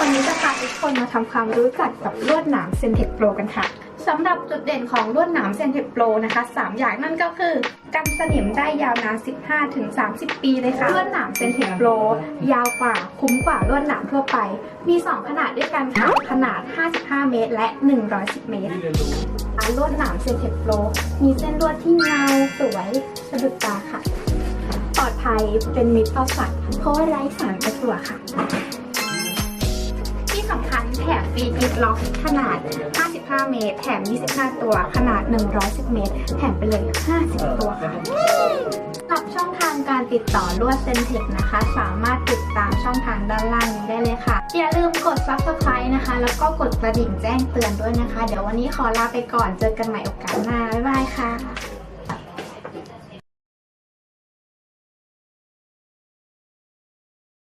วันนี้จะพาทุกคนมาทำความรู้จักกับลวดหนามเซนเทคโปรกันค่ะสำหรับจุดเด่นของลวดหนามเซนเทคโปรนะคะ3อย่างนั่นก็คือกันสนิมได้ยาวนาน 15-30 ปีเลยค่ะ ลวดหนามเซนเทคโปรยาวกว่าคุ้มกว่าลวดหนามทั่วไป มี 2 ขนาดด้วยกันค่ะขนาด 55 เมตร และ 110 เมตรลวดหนามเซนเทคโปรมีเส้นลวดที่เงาสวยสะดุดตาค่ะ ปลอดภัยเป็นมิตรต่อสัตว์เพราะว่าไร้สารกระตัวค่ะที่สำคัญ แถมฟรีกิฟต์ล็อกขนาด 55 เมตร แถม 25 ตัว ขนาด 110 เมตร แถมไปเลย 50 ตัวค่ะกับช่องทางการติดต่อลวดเซนเทคนะคะ สามารถติดตามช่องทางด้านล่างนี้ได้เลยค่ะ อย่าลืมกด subscribe นะคะ แล้วก็กดกระดิ่งแจ้งเตือนด้วยนะคะ เดี๋ยววันนี้ขอลาไปก่อน เจอกันใหม่โอกาส